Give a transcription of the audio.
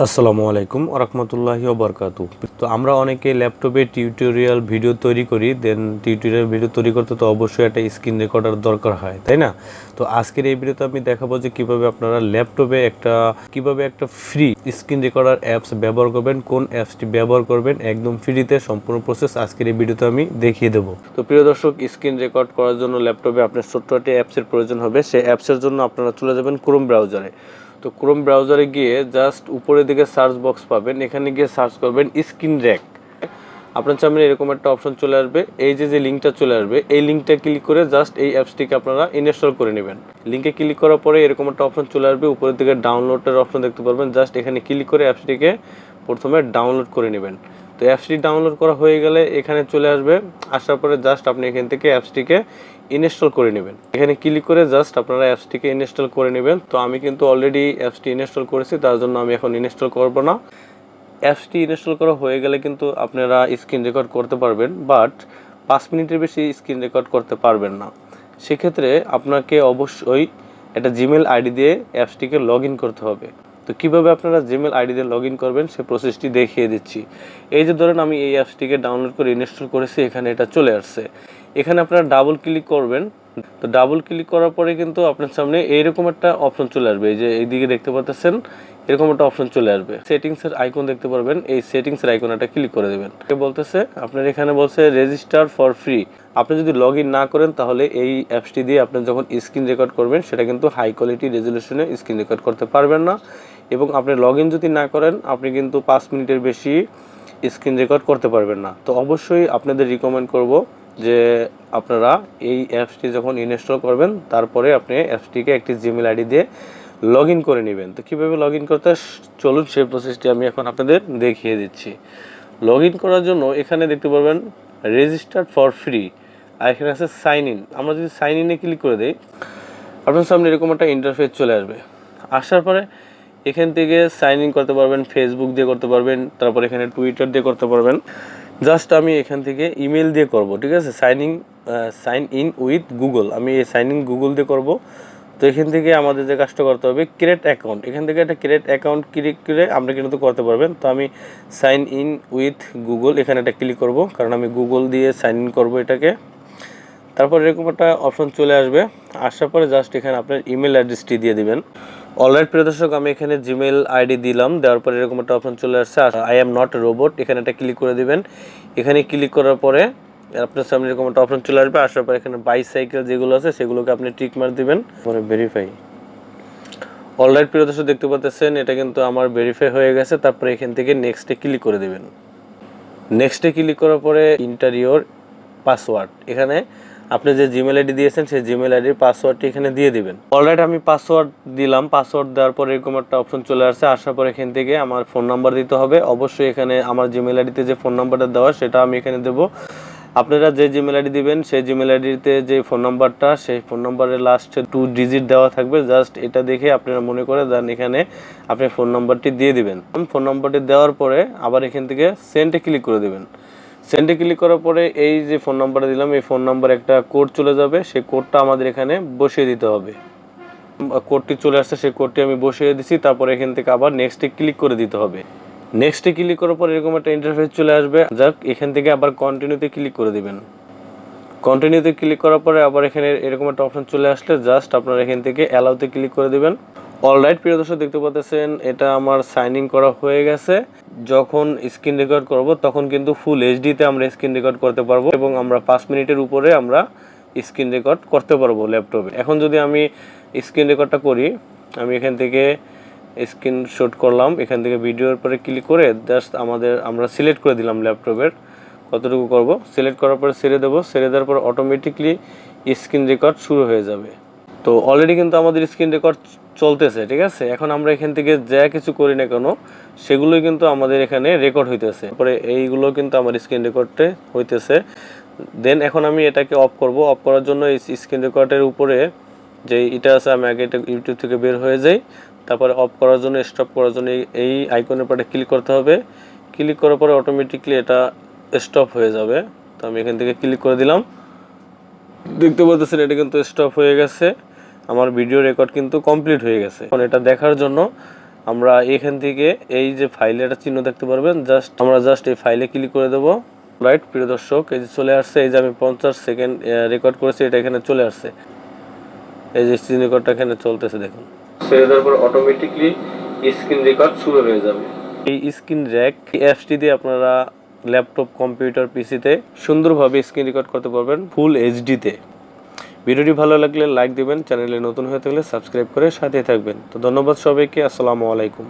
আসসালামু আলাইকুম আরহামতুল্লাহি বরকাত তো আমরা অনেকে ল্যাপটপে টিউটোরিয়াল ভিডিও তৈরি করি, দেন টিউটোরিয়াল ভিডিও তৈরি করতে তো অবশ্যই একটা স্ক্রিন রেকর্ডার দরকার হয়, তাই না? তো আজকের এই ভিডিওতে আমি দেখাবো যে কীভাবে আপনারা ল্যাপটপে একটা, কীভাবে একটা ফ্রি স্ক্রিন রেকর্ডার অ্যাপস ব্যবহার করবেন, কোন অ্যাপসটি ব্যবহার করবেন, একদম ফ্রিতে সম্পূর্ণ প্রসেস আজকের এই ভিডিওতে আমি দেখিয়ে দেবো। তো প্রিয় দর্শক স্ক্রিন রেকর্ড করার জন্য ল্যাপটপে আপনার ছোট্ট একটি অ্যাপসের প্রয়োজন হবে। সেই অ্যাপসের জন্য আপনারা চলে যাবেন ক্রোম ব্রাউজারে তো ক্রোম ব্রাউজারে গিয়ে জাস্ট উপরের দিকে সার্চ বক্স পাবেন। এখানে গিয়ে সার্চ করবেন স্ক্রিন র্যাক। আপনার সামনে এরকম একটা অপশন চলে আসবে। এই যে যে লিঙ্কটা চলে আসবে, এই লিঙ্কটা ক্লিক করে জাস্ট এই অ্যাপসটিকে আপনারা ইনস্টল করে নেবেন। লিঙ্কে ক্লিক করার পরে এরকম একটা অপশন চলে আসবে। উপরের দিকে ডাউনলোডের অপশন দেখতে পারবেন। জাস্ট এখানে ক্লিক করে অ্যাপসটিকে প্রথমে ডাউনলোড করে নেবেন। তো অ্যাপসটি ডাউনলোড করা হয়ে গেলে এখানে চলে আসবে। আসার পরে জাস্ট আপনি এখান থেকে অ্যাপসটিকে ইনস্টল করে নেবেন। এখানে ক্লিক করে জাস্ট আপনারা অ্যাপসটিকে ইনস্টল করে নেবেন। তো আমি কিন্তু অলরেডি অ্যাপসটি ইনস্টল করেছি, তার জন্য আমি এখন ইনস্টল করব না। অ্যাপসটি ইনস্টল করা হয়ে গেলে কিন্তু আপনারা স্ক্রিন রেকর্ড করতে পারবেন বাট পাঁচ মিনিটের বেশি স্ক্রিন রেকর্ড করতে পারবেন না। সেক্ষেত্রে আপনাকে অবশ্যই একটা জিমেল আইডি দিয়ে অ্যাপসটিকে লগ করতে হবে। তো কীভাবে আপনারা জিমেল আইডি দিয়ে লগ করবেন, সে প্রসেসটি দেখিয়ে দিচ্ছি। এই যে ধরেন আমি এই অ্যাপসটিকে ডাউনলোড করে ইনস্টল করেছি, এখানে এটা চলে আসছে। এখানে আপনারা ডাবল ক্লিক করবেন। তো ডাবল ক্লিক করার পরে কিন্তু আপনার সামনে এইরকম একটা অপশন চলে আসবে। এই যে এইদিকে দেখতে পাচ্ছেন এরকম একটা অপশন চলে আসবে। সেটিংসের আইকন দেখতে পারবেন। এই সেটিংসের আইকন একটা ক্লিক করে দেবেন। বলতেছে? আপনার এখানে বলছে রেজিস্টার ফর ফ্রি আপনি যদি লগ না করেন, তাহলে এই অ্যাপসটি দিয়ে আপনি যখন স্ক্রিন রেকর্ড করবেন, সেটা কিন্তু হাই কোয়ালিটি রেজলিউশনে স্ক্রিন রেকর্ড করতে পারবেন না। এবং আপনি লগ যদি না করেন, আপনি কিন্তু পাঁচ মিনিটের বেশি স্ক্রিন রেকর্ড করতে পারবেন না। তো অবশ্যই আপনাদের রিকমেন্ড করব যে আপনারা এই অ্যাপসটি যখন ইনস্টল করবেন, তারপরে আপনি অ্যাপসটিকে একটি জিমেল আইডি দিয়ে লগ করে নেবেন। তো কীভাবে লগ করতে চলুন সেই প্রসেসটি আমি এখন আপনাদের দেখিয়ে দিচ্ছি। লগ করার জন্য এখানে দেখতে পারবেন রেজিস্টার্ড ফর ফ্রি আর এখানে আছে সাইন ইন আমরা যদি সাইন ইনে ক্লিক করে দিই, আপনার সামনে এরকম একটা ইন্টারফেস চলে আসবে। আসার পরে এখান থেকে সাইন ইন করতে পারবেন ফেসবুক দিয়ে করতে পারবেন, তারপর এখানে টুইটার দিয়ে করতে পারবেন। জাস্ট আমি এখান থেকে ইমেল দিয়ে করব, ঠিক আছে? Sign in sign in with Google আমি এই সাইন ইন গুগল দিয়ে করব। তো এখান থেকে আমাদের যে কাজটা করতে হবে ক্রিয়েট অ্যাকাউন্ট এখান থেকে একটা ক্রিয়েট অ্যাকাউন্ট ক্লিক করে আমরা কিন্তু করতে পারবেন। তো আমি সাইন ইন উইথ গুগল এখানে একটা ক্লিক করব, কারণ আমি গুগল দিয়ে সাইন ইন করব এটাকে। তারপর এরকম একটা অপশন চলে আসবে। আসার পরে জাস্ট এখানে আপনার ইমেল অ্যাড্রেসটি দিয়ে দিবেন। অলরাইট প্রিয় দর্শক, আমি এখানে জিমেল আইডি দিলাম। দেওয়ার পরে এরকম একটা অপশন চলে আসছে। আই এম নট রোবট এখানে একটা ক্লিক করে দিবেন। এখানে ক্লিক করার পরে আপনার সামনে এরকম একটা অপশন চলে আসবে, আসার পরে এখানে বাইসাইকেল যেগুলো আছে সেগুলোকে আপনি টিক মার দিবেন, পরে ভেরিফাই অলরাইট প্রিয় দর্শক, দেখতে পাচ্ছেন, এটা কিন্তু আমার ভেরিফাই হয়ে গেছে, তারপরে এখান থেকে নেক্সটে ক্লিক করে দেবেন। নেক্সটে ক্লিক করার পরে ইন্টারিওর পাসওয়ার্ড এখানে আপনি যে জিমেল আইডি দিয়েছেন, সেই জিমেল আইডির পাসওয়ার্ডটি এখানে দিয়ে দিবেন। অলরাইট আমি পাসওয়ার্ড দিলাম পাসওয়ার্ড দেওয়ার পর এরকম একটা অপশন চলে আসছে, আসার পর এখান থেকে আমার ফোন নাম্বার দিতে হবে। অবশ্যই এখানে আমার জিমেল আইডিতে যে ফোন নাম্বারটা দেওয়া, সেটা আমি এখানে দেবো। আপনারা যে জিমেল আইডি দিবেন, সেই জিমেল আইডিতে যে ফোন নাম্বারটা সেই ফোন নাম্বারের লাস্টে টু ডিজিট দেওয়া থাকবে। জাস্ট এটা দেখে আপনারা মনে করে দেন এখানে আপনি ফোন নাম্বারটি দিয়ে দিবেন। ফোন নাম্বারটি দেওয়ার পরে আবার এখান থেকে সেন্টে ক্লিক করে দেবেন। সেন্ডে ক্লিক করার পরে এই যে ফোন নাম্বারটা দিলাম, এই ফোন নাম্বার একটা কোড চলে যাবে। সেই কোডটা আমাদের এখানে বসিয়ে দিতে হবে। কোডটি চলে আসছে, সেই কোডটি আমি বসিয়ে দিছি। তারপর এখান থেকে আবার নেক্সটে ক্লিক করে দিতে হবে। নেক্সটে ক্লিক করার পর এরকম একটা ইন্টারফেস চলে আসবে। যাক, এখান থেকে আবার কন্টিনিউতে ক্লিক করে দিবেন। কন্টিনিউতে ক্লিক করার পরে আবার এখানে এরকম একটা অপশন চলে আসলে জাস্ট আপনারা এখান থেকে অ্যালাউতে ক্লিক করে দিবেন। অলরাইট প্রিয় দর্শক, দেখতে পাচ্ছেন, এটা আমার সাইন ইন করা হয়ে গেছে। যখন স্ক্রিন রেকর্ড করব, তখন কিন্তু ফুল এইচডিতে আমরা স্ক্রিন রেকর্ড করতে পারব এবং আমরা পাঁচ মিনিটের উপরে আমরা স্ক্রিন রেকর্ড করতে পারব ল্যাপটপে এখন যদি আমি স্ক্রিন রেকর্ডটা করি, আমি এখান থেকে স্ক্রিন শট করলাম, এখান থেকে ভিডিওর পরে ক্লিক করে জাস্ট আমাদের, আমরা সিলেক্ট করে দিলাম ল্যাপটপের। কতটুকু করব? সিলেক্ট করার পরে ছেড়ে দেবো, ছেড়ে দেওয়ার পর অটোমেটিকলি স্ক্রিন রেকর্ড শুরু হয়ে যাবে। তো অলরেডি কিন্তু আমাদের স্ক্রিন রেকর্ড চলতেছে, ঠিক আছে? এখন আমরা এখান থেকে যা কিছু করি না কেন, সেগুলোই কিন্তু আমাদের এখানে রেকর্ড হইতেছে। তারপরে এইগুলো কিন্তু আমার স্ক্রিন রেকর্ডে হইতেছে। দেন এখন আমি এটাকে অফ করব। অফ করার জন্য স্ক্রিন রেকর্ডের উপরে যে এটা আছে, আমি আগে এটা ইউটিউব থেকে বের হয়ে যাই। তারপরে অফ করার জন্য স্টপ করার জন্য এই- আইকনের পরে ক্লিক করতে হবে। ক্লিক করার পরে অটোমেটিকলি এটা স্টপ হয়ে যাবে। তো আমি এখান থেকে ক্লিক করে দিলাম। দেখতে পাচ্ছেন, এটা কিন্তু স্টপ হয়ে গেছে। আমার ভিডিও রেকর্ড কিন্তু কমপ্লিট হয়ে গেছে। এখন এটা দেখার জন্য আমরা এখান থেকে এই যে ফাইলে একটা চিহ্ন দেখতে পারবেন। জাস্ট আমরা জাস্ট এই ফাইলে ক্লিক করে দেবো। রাইট প্রিয় দর্শক, এই যে চলে আসছে। এই যে আমি পঞ্চাশ সেকেন্ড রেকর্ড করেছি, এটা এখানে চলে আসছে। এই যে স্ক্রিন রেকর্ডটা এখানে চলতেছে দেখুন। ছেড়ে দেওয়ার পর অটোমেটিকলি স্ক্রিন রেকর্ড শুরু হয়ে যাবে। এই স্ক্রিন র্যাক অ্যাপসটি দিয়ে আপনারা ল্যাপটপ কম্পিউটার পিসিতে সুন্দরভাবে স্ক্রিন রেকর্ড করতে পারবেন ফুল এইচডিতে ভিডিওটি ভালো লাগলে লাইক দিবেন চ্যানেলে নতুন হয়ে থাকলে সাবস্ক্রাইব করে সাথে থাকবেন। তো ধন্যবাদ সবাইকে আসসালামু আলাইকুম।